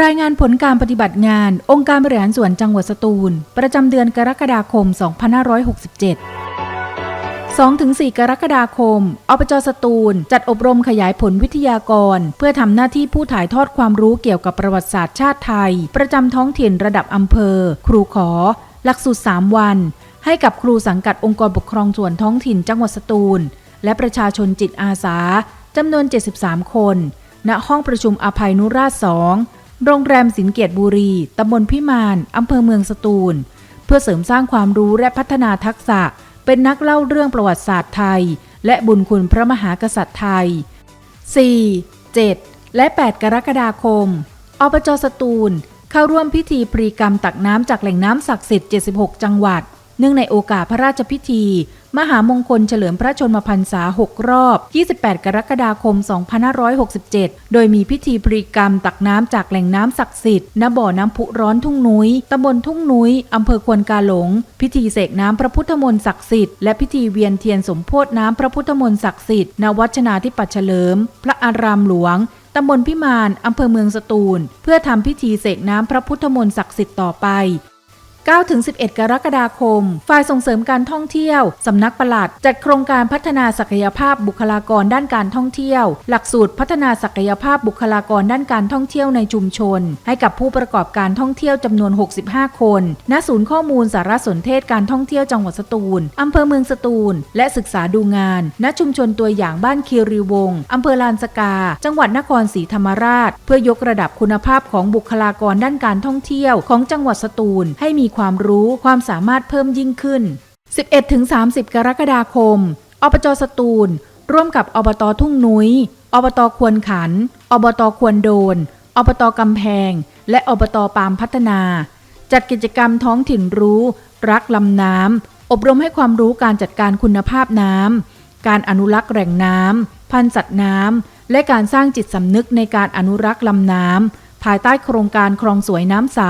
รายงานผลการปฏิบัติงาน องค์การบริหารส่วนจังหวัดสตูล ประจำเดือนกรกฎาคม 2567 2-4 กรกฎาคมอบจสตูล จัดอบรมขยายผลวิทยากร เพื่อทำหน้าที่ผู้ถ่ายทอดความรู้เกี่ยวกับประวัติศาสตร์ชาติไทย ประจำท้องถิ่นระดับอำเภอ ครูขอ หลักสูตร 3 วัน ให้กับครูสังกัดองค์กรปกครองส่วนท้องถิ่นจังหวัดสตูล และประชาชนจิตอาสาจำนวน 73 คน ณห้องประชุมอภัยนุราชสอง โรงแรมสินเกียรติบุรี ตำบลพิมาน อำเภอเมืองสตูล เพื่อเสริมสร้างความรู้และพัฒนาทักษะ เป็นนักเล่าเรื่องประวัติศาสตร์ไทย และบุญคุณพระมหากษัตริย์ไทย 4. 7 และ 8 กรกฎาคม อบจสตูล เข้าร่วมพิธีปรีกรรมตักน้ำจากแหล่งน้ำศักดิ์สิทธิ์ 76 จังหวัด เนื่องในโอกาสพระราชพิธี มหามงคลเฉลิมพระชนมพรรษา 6 รอบ 28 กรกฎาคม 2567 โดยมีพิธีปรีกรรมตักน้ำจากแหล่งน้ำศักดิ์สิทธิ์ณบ่อน้ำพุร้อนทุ่งนุ้ยตำบลทุ่งนุ้ยอำเภอควนกาหลง พิธีเสกน้ำพระพุทธมนต์ศักดิ์สิทธิ์และพิธีเวียนเทียนสมโพธน้ำพระพุทธมนต์ศักดิ์สิทธิ์ณวัชนาธิปัตเฉลิม พระอารามหลวงตำบลพิมาน อำเภอเมืองสตูล เพื่อทำพิธีเสกน้ำพระพุทธมนต์ศักดิ์สิทธิ์ต่อไป 9-11 กรกฎาคม ฝ่ายส่งเสริมการท่องเที่ยว สำนักปลัด จัดโครงการพัฒนาศักยภาพบุคลากรด้านการท่องเที่ยว หลักสูตรพัฒนาศักยภาพบุคลากรด้านการท่องเที่ยวในชุมชน ให้กับผู้ประกอบการท่องเที่ยวจำนวน 65 คน ณ ศูนย์ข้อมูลสารสนเทศการท่องเที่ยวจังหวัดสตูล อำเภอเมืองสตูล และศึกษาดูงาน ณ ชุมชนตัวอย่างบ้านคีรีวงศ์อำเภอลานสกา จังหวัดนครศรีธรรมราช เพื่อยกระดับคุณภาพของบุคลากรด้านการท่องเที่ยวของจังหวัดสตูล ให้มีความรู้ความสามารถเพิ่มยิ่งขึ้น 11-30 กรกฎาคม อบจสตูล ร่วมกับอบตทุ่งนุ้ย อบตควรขัน อบตควรโดน อบตกำแพง และอบตปามพัฒนา จัดกิจกรรมท้องถิ่นรู้ รักลำน้ำ อบรมให้ความรู้การจัดการคุณภาพน้ำ การอนุรักษ์แหล่งน้ำ พันธุ์สัตว์น้ำ และการสร้างจิตสำนึกในการอนุรักษ์ลำน้ำ ภายใต้โครงการคลองสวยน้ำใส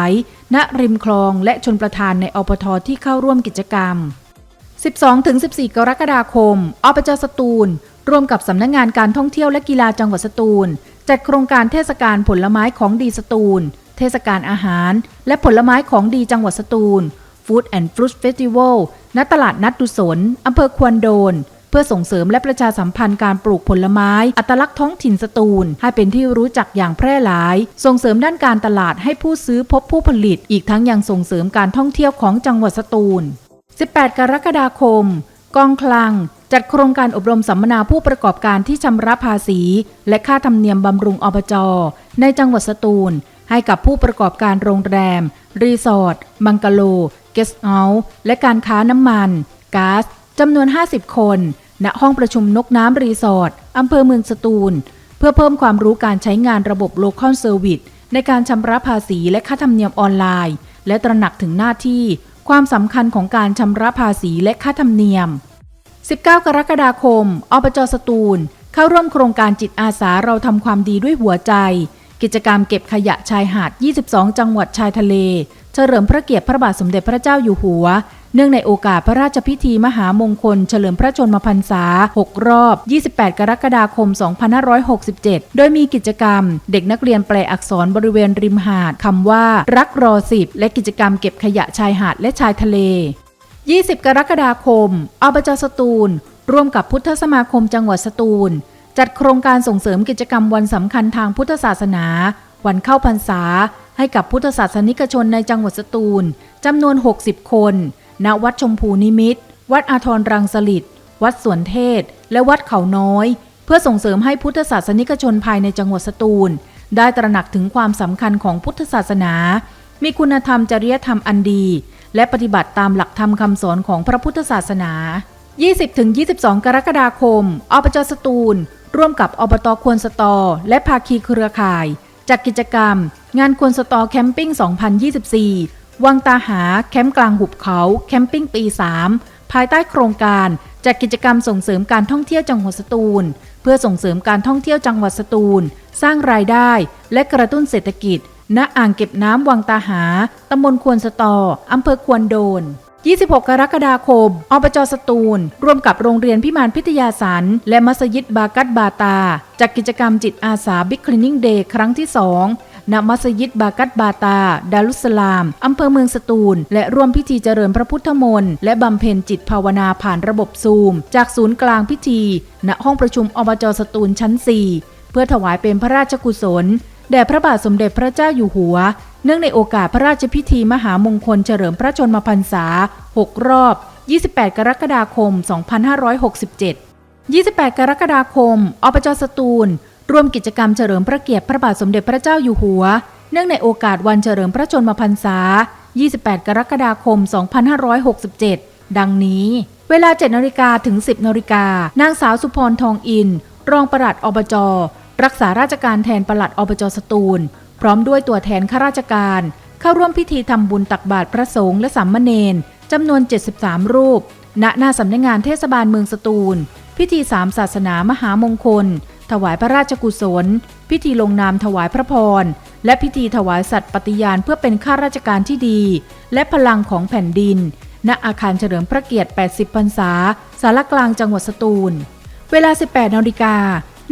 ณ ริมคลองและชนประทานในอปทที่เข้าร่วมกิจกรรม 12-14 กรกฎาคมอบจสตูล ร่วมกับสำนักงงานการท่องเที่ยวและกีฬาจังหวัดสตูล จัดโครงการเทศกาลผลไม้ของดีสตูล เทศกาลอาหาร และผลไม้ของดีจังหวัดสตูล Food and Fruit Festival ณ ตลาดนัดดุสนอำเภอควรโดน เพื่อส่งเสริมและประชาสัมพันธ์การปลูกผลไม้ อัตลักษณ์ท้องถิ่นสตูล ให้เป็นที่รู้จักอย่างแพร่หลาย ส่งเสริมด้านการตลาดให้ผู้ซื้อพบผู้ผลิต อีกทั้งยังส่งเสริมการท่องเที่ยวของจังหวัดสตูล 18 กรกฎาคม กองคลังจัดโครงการอบรมสัมมนาผู้ประกอบการที่ชำระภาษี และค่าธรรมเนียมบำรุงอบจในจังหวัดสตูล ให้กับผู้ประกอบการโรงแรม รีสอร์ท บังกะโล เกสต์เฮาส์และการค้าน้ำมันก๊าซ จำนวน 50 คน ณ ห้องประชุมนกน้ำรีสอร์ทอำเภอเมืองสตูล เพื่อเพิ่มความรู้การใช้งานระบบโลคอลเซอร์วิสในการชำระภาษีและค่าธรรมเนียมออนไลน์ และตระหนักถึงหน้าที่ ความสำคัญของการชำระภาษีและค่าธรรมเนียม 19 กรกฎาคม อบจสตูล เข้าร่วมโครงการจิตอาสาเราทำความดีด้วยหัวใจ กิจกรรมเก็บขยะชายหาด 22 จังหวัดชายทะเล เฉลิมพระเกียรติพระบาทสมเด็จพระเจ้าอยู่หัว เนื่องในโอกาสพระราชพิธีมหามงคล เฉลิมพระชนมพรรษา 6 รอบ 28 กรกฎาคม 2567 โดยมีกิจกรรม เด็กนักเรียนแปลอักษรบริเวณริมหาดคำว่ารักรอสิบและกิจกรรมเก็บขยะชายหาดและชายทะเล 20 กรกฎาคม อบจสตูล ร่วมกับพุทธสมาคมจังหวัดสตูล จัดโครงการส่งเสริมกิจกรรมวันสำคัญทางพุทธศาสนา วันเข้าพรรษา ให้กับพุทธศาสนิกชนในจังหวัดสตูลจำนวน 60 คน ณวัดชมพูนิมิต วัดอาทรรังสลิดวัดสวนเทศ และวัดเขาน้อย เพื่อส่งเสริมให้พุทธศาสนิกชนภายในจังหวัดสตูล ได้ตระหนักถึงความสำคัญของพุทธศาสนา มีคุณธรรมจริยธรรมอันดี และปฏิบัติตามหลักธรรมคำสอนของพระพุทธศาสนา 20-22 กรกฎาคมอบจสตูล ร่วมกับอบตควรสตอ และภาคีเครือข่ายจัดกิจกรรม งานควรสตอแคมปิ้ง 2024 วังตาหาแคมป์กลางหุบเขาแคมปิ้งปี 3 ภายใต้โครงการจัดกิจกรรมส่งเสริมการท่องเที่ยวจังหวัดสตูล เพื่อส่งเสริมการท่องเที่ยวจังหวัดสตูล สร้างรายได้และกระตุ้นเศรษฐกิจ ณอ่างเก็บน้ำวังตาหาตำบลควรสตออำเภอควรโดน 26 กรกฎาคม อบจสตูล ร่วมกับโรงเรียนพิมานพิทยาสันและมัสยิดบากัตบาตาจัดกิจกรรมจิตอาสาบิ๊กคลีนิ่งเดย์ครั้งที่ 2 ณมัสยิดบากัตบาตา ดารุสสลาม อำเภอเมืองสตูล และร่วมพิธีเจริญพระพุทธมนต์และบำเพ็ญจิตภาวนาผ่านระบบซูม จากศูนย์กลางพิธี ณห้องประชุมอบจสตูลชั้น 4 เพื่อถวายเป็นพระราชกุศลแด่พระบาทสมเด็จพระเจ้าอยู่หัว เนื่องในโอกาสพระราชพิธีมหามงคลเฉลิมพระชนมพรรษา 6 รอบ 28 กรกฎาคม 2567 28 กรกฎาคมอบจสตูล ร่วมกิจกรรมเฉลิมพระเกียรติพระบาทสมเด็จพระเจ้าอยู่หัว เนื่องในโอกาสวันเฉลิมพระชนมพรรษา 28 กรกฎาคม 2567 ดังนี้ เวลา 7นาฬิกาถึง 10นาฬิกานางสาวสุพรทองอิน รองปลัดอบจ รักษาราชการแทนปลัดอบจสตูล พร้อมด้วยตัวแทนข้าราชการ เข้าร่วมพิธีทำบุญตักบาตรพระสงฆ์และสามเณรจำนวน 73 รูป ณ หน้าสำนักงานเทศบาลเมืองสตูล พิธีสามศาสนามหามงคล ถวายพระราชกุศล พิธีลงนามถวายพระพร และพิธีถวายสัตย์ปฏิญาณเพื่อเป็นข้าราชการที่ดี และพลังของแผ่นดิน ณ อาคารเฉลิมพระเกียรติ 80 พรรษา สารกลางจังหวัดสตูล เวลา 18 นาฬิกา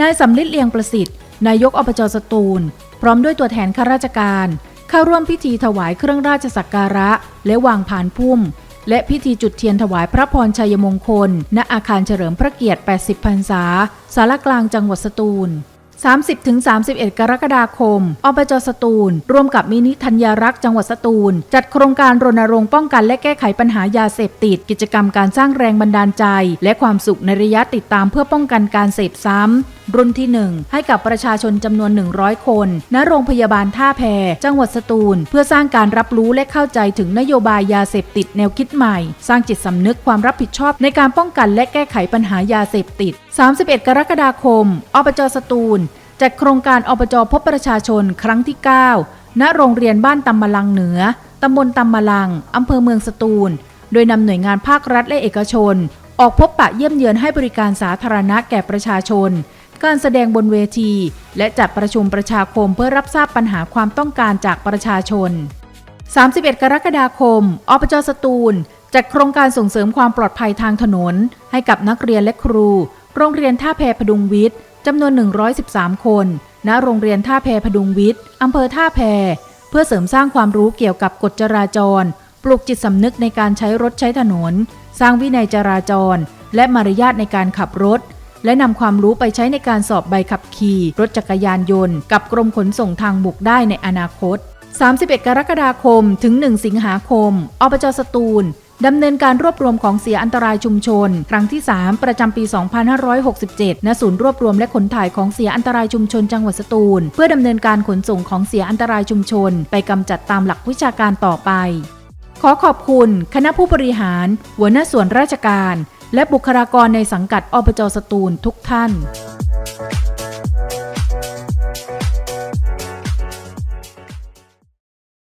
นายสำลิดเลียงประสิทธิ์ นายกอบจสตูล พร้อมด้วยตัวแทนข้าราชการ เข้าร่วมพิธีถวายเครื่องราชสักการะ และวางผานพุ่ม และพิธีจุดเทียนถวายพระพรชัยมงคล ณ อาคารเฉลิมพระเกียรติ 80 พรรษา สารกลางจังหวัดสตูล 30-31 กรกฎาคม อบจสตูล ร่วมกับมินิธัญญรักษ์จังหวัดสตูล จัดโครงการรณรงค์ป้องกันและแก้ไขปัญหายาเสพติด กิจกรรมการสร้างแรงบันดาลใจ และความสุขในระยะติดตามเพื่อป้องกันการเสพซ้ำ รุ่นที่ 1 ให้กับประชาชนจำนวน 100 คน ณ โรงพยาบาลท่าแพ จังหวัดสตูล เพื่อสร้างการรับรู้และเข้าใจถึงนโยบายยาเสพติดแนวคิดใหม่ สร้างจิตสำนึกความรับผิดชอบในการป้องกันและแก้ไขปัญหายาเสพติด 31 กรกฎาคม อบจสตูลจัดโครงการอบจพบประชาชนครั้งที่ 9 ณ โรงเรียนบ้านตำมะลังเหนือ ตำบลตำมะลัง อำเภอเมืองสตูล โดยนำหน่วยงานภาครัฐและเอกชน ออกพบปะเยี่ยมเยือนให้บริการสาธารณะแก่ประชาชน การแสดงบนเวที และจัดประชุมประชาคมเพื่อรับทราบปัญหาความต้องการจากประชาชน 31 กรกฎาคมอบจสตูลจัดโครงการส่งเสริมความปลอดภัยทางถนน ให้กับนักเรียนและครู โรงเรียนท่าแพพดุงวิทย์จำนวน 113 คน ณ โรงเรียนท่าแพพดุงวิทย์อำเภอท่าแพ เพื่อเสริมสร้างความรู้เกี่ยวกับกฎจราจร ปลุกจิตสำนึกในการใช้รถใช้ถนน สร้างวินัยจราจร และมารยาทในการขับรถ และนำความรู้ไปใช้ในการสอบใบขับขี่ รถจักรยานยนต์ กับกรมขนส่งทางบกได้ในอนาคต 31 กรกฎาคม ถึง 1 สิงหาคม อบจสตูลดำเนินการรวบรวมของเสียอันตรายชุมชน ครั้งที่ 3 ประจำปี 2567 ณ ศูนย์รวบรวมและขนถ่ายของเสียอันตรายชุมชนจังหวัดสตูล เพื่อดำเนินการขนส่งของเสียอันตรายชุมชน ไปกำจัดตามหลักวิชาการต่อไป ขอขอบคุณ คณะผู้บริหาร หัวหน้าส่วนราชการ และบุคลากรในสังกัดอบจสตูลทุกท่าน